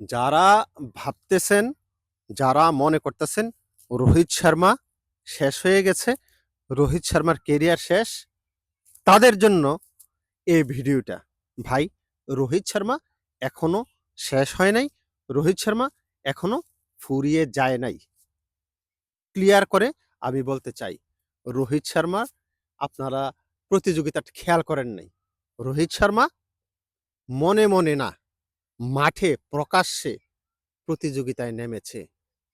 যারা ভাবতেছেন, যারা মনে করতেছেন রোহিত শর্মা শেষ হয়ে গেছে, রোহিত শর্মার কেরিয়ার শেষ, তাদের জন্য এই ভিডিওটা। ভাই রোহিত শর্মা এখনও শেষ হয় নাই, রোহিত শর্মা এখনও ফুরিয়ে যায় নাই। ক্লিয়ার করে আমি বলতে চাই, রোহিত শর্মা আপনারা প্রতিযোগিতাটা খেয়াল করেন নাই। রোহিত শর্মা মনে, মনে না, মাঠে প্রকাশ্যে প্রতিযোগিতায় নেমেছে।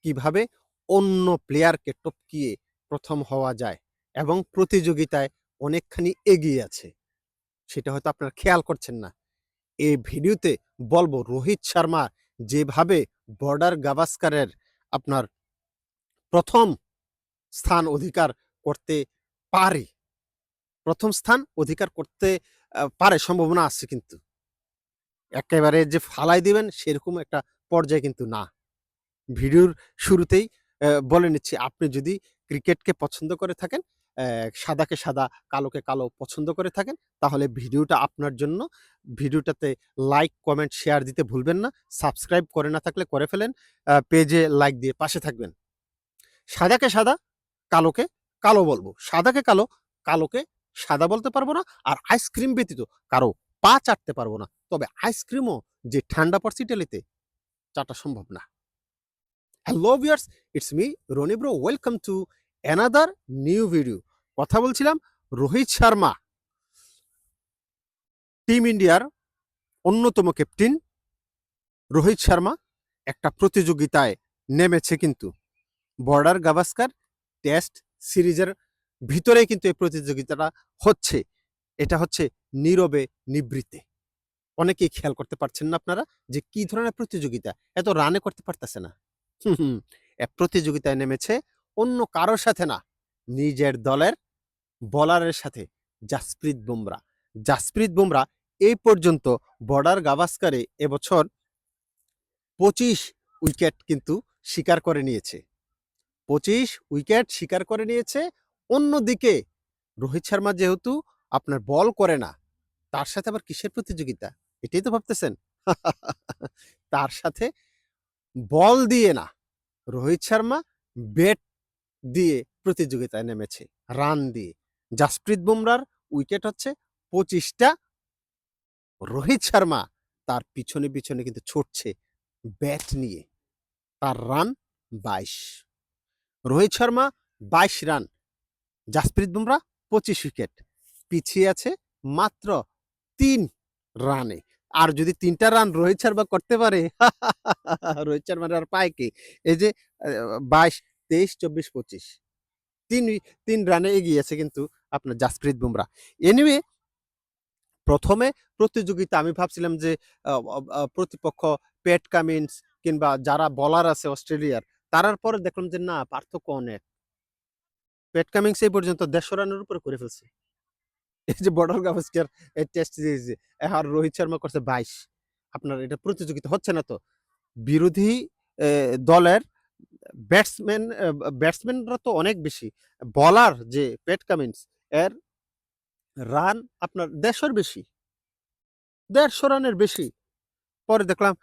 কীভাবে অন্য প্লেয়ারকে টপকিয়ে প্রথম হওয়া যায় এবং প্রতিযোগিতায় অনেকখানি এগিয়ে আছে। সেটা হয়তো আপনারা খেয়াল করছেন না। এই ভিডিওতে বলব রোহিত শর্মা যেভাবে বর্ডার গাভাস্কারের আপনার প্রথম স্থান অধিকার করতে পারে, প্রথম স্থান অধিকার করতে পারে সম্ভাবনা আছে কিন্তু। একেবারে যে ফালাই দিবেন সেরকম একটা পর্যায়ে কিন্তু না। ভিডিওর শুরুতেই বলে নিচ্ছি আপনি যদি ক্রিকেটকে পছন্দ করে থাকেন, সাদাকে সাদা, কালোকে কালো পছন্দ করে থাকেন, তাহলে ভিডিওটা আপনার জন্য। ভিডিওটাতে লাইক, কমেন্ট, শেয়ার দিতে ভুলবেন না। সাবস্ক্রাইব করে না থাকলে করে ফেলেন। পেজে লাইক দিয়ে পাশে থাকবেন। সাদাকে সাদা, কালোকে কালো বলব। সাদাকে কালো, কালোকে সাদা বলতে পারব না। আর আইসক্রিম ব্যতীত কারও পা চাটতে পারব না। তবে আইসক্রিমও যে ঠান্ডা পড়ছে ইটালিতে, চাটা সম্ভব না। Hello viewers, it's me Roni bro. Welcome to another new video. কথা বলছিলাম রোহিত শর্মা টিম ইন্ডিয়ার অন্যতম ক্যাপ্টেন রোহিত শর্মা একটা প্রতিযোগিতায় নেমেছে কিন্তু। বর্ডার গাভাস্কার টেস্ট সিরিজের ভিতরে কিন্তু এই প্রতিযোগিতাটা হচ্ছে। এটা হচ্ছে নীরবে নিভৃতে। অনেকেই খেয়াল করতে পারছেন না আপনারা যে কি ধরনের প্রতিযোগিতা? এত রানে করতে পারতেছে না। হুম, প্রতিযোগিতায় নেমেছে অন্য কারোর সাথে না, নিজের দলের বোলারের সাথে জাসপ্রীত বুমরা। জাসপ্রীত বুমরা এই পর্যন্ত বর্ডার গাভাস্কারে এবছর ২৫ উইকেট কিন্তু শিকার করে নিয়েছে। ২৫ উইকেট শিকার করে নিয়েছে। অন্যদিকে রোহিত শর্মা যেহেতু আপনার বল করে না, তার সাথে আবার কিসের প্রতিযোগিতা? এটাই তো ভাবতেছেন? তার সাথে বল দিয়ে না, রোহিত শর্মা ব্যাট দিয়ে প্রতিযোগিতায় নেমেছে, রান দিয়ে। জাসপ্রীত বুমরার উইকেট হচ্ছে পঁচিশটা রোহিত শর্মা তার পিছনে, পিছনে কিন্তু ছুটছে ব্যাট নিয়ে। তার run ২২। Rohit Sharma ২২ run, Jasprit Bumrah ২৫ wicket. পিছিয়ে আছে মাত্র তিন রানে। আর যদি তিনটা রান রোহিত শর্মা করতে পারে, রোহিত শর্মার আর পায় কে? এই যে বাইশ তেইশ চব্বিশ পঁচিশ তিন তিন রানে এগিয়ে আছে কিন্তু আপনার জাসপ্রীত বুমরা। এনিওয়ে প্রথমে প্রতিযোগিতা আমি ভাবছিলাম যে প্রতিপক্ষ পেট কামিন্স কিংবা যারা বোলার আছে অস্ট্রেলিয়ার, তারার পরে দেখলাম যে না পার্থক্য অনেক। পেট কামিন্স এই পর্যন্ত ১৫০ রানের উপরে করে ফেলছে। এই যে বর্ডার গাভাস্কার টেস্ট সিরিজে আর রোহিত শর্মা করছে ২২। আপনার এটা প্রতিযোগিতা হচ্ছে না তো। বিরোধী দলের ব্যাটসম্যান ব্যাটসম্যানরা তো অনেক বেশি। বলার যে পেট কামিন্স এর রান আপনার দেড়শোর বেশি। ১৫০ রানের বেশি। পরে দেখলাম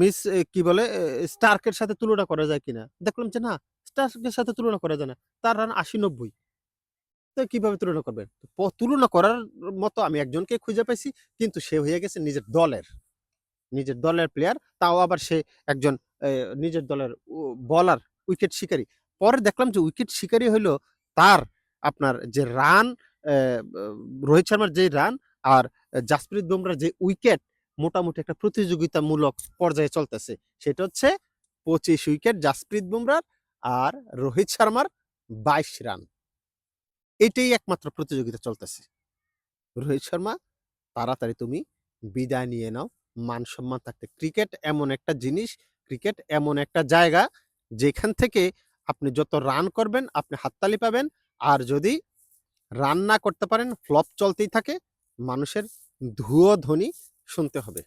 মিস কি বলে স্টার্কের সাথে তুলনা করা যায় কিনা? দেখলাম যে না, স্টার্কের সাথে তুলনা করা যায় না। তার রান ৮০-৯০ তো কীভাবে তুলনা করবেন? তুলনা করার মতো আমি একজনকে খুঁজে পাইছি কিন্তু সে হয়ে গেছে নিজের দলের। নিজের দলের প্লেয়ার, তাও আবার সে একজন নিজের দলের বলার উইকেট শিকারী। পরে দেখলাম যে উইকেট শিকারী হইল তার আপনার যে রান রোহিত শর্মার যে রান আর জাসপ্রীত বুমরার যে উইকেট মোটামুটি একটা প্রতিযোগিতামূলক পর্যায়ে চলতেছে। সেটা হচ্ছে ২৫ উইকেট জাসপ্রীত বুমরার আর রোহিত শর্মার ২২ রান। এটাই একমাত্র প্রতিযোগিতা চলতেছে। রোহিত শর্মা তাড়াতাড়ি তুমি বিদায় নিয়ে নাও। মান-সম্মান থাকতে। ক্রিকেট এমন একটা জিনিস, ক্রিকেট এমন একটা জায়গা যেখান থেকে আপনি যত রান করবেন আপনি হাততালি পাবেন। আর যদি রান না করতে পারেন ফ্লপ চলতেই থাকে। মানুষের ধুয়ো ধ্বনি শুনতে হবে।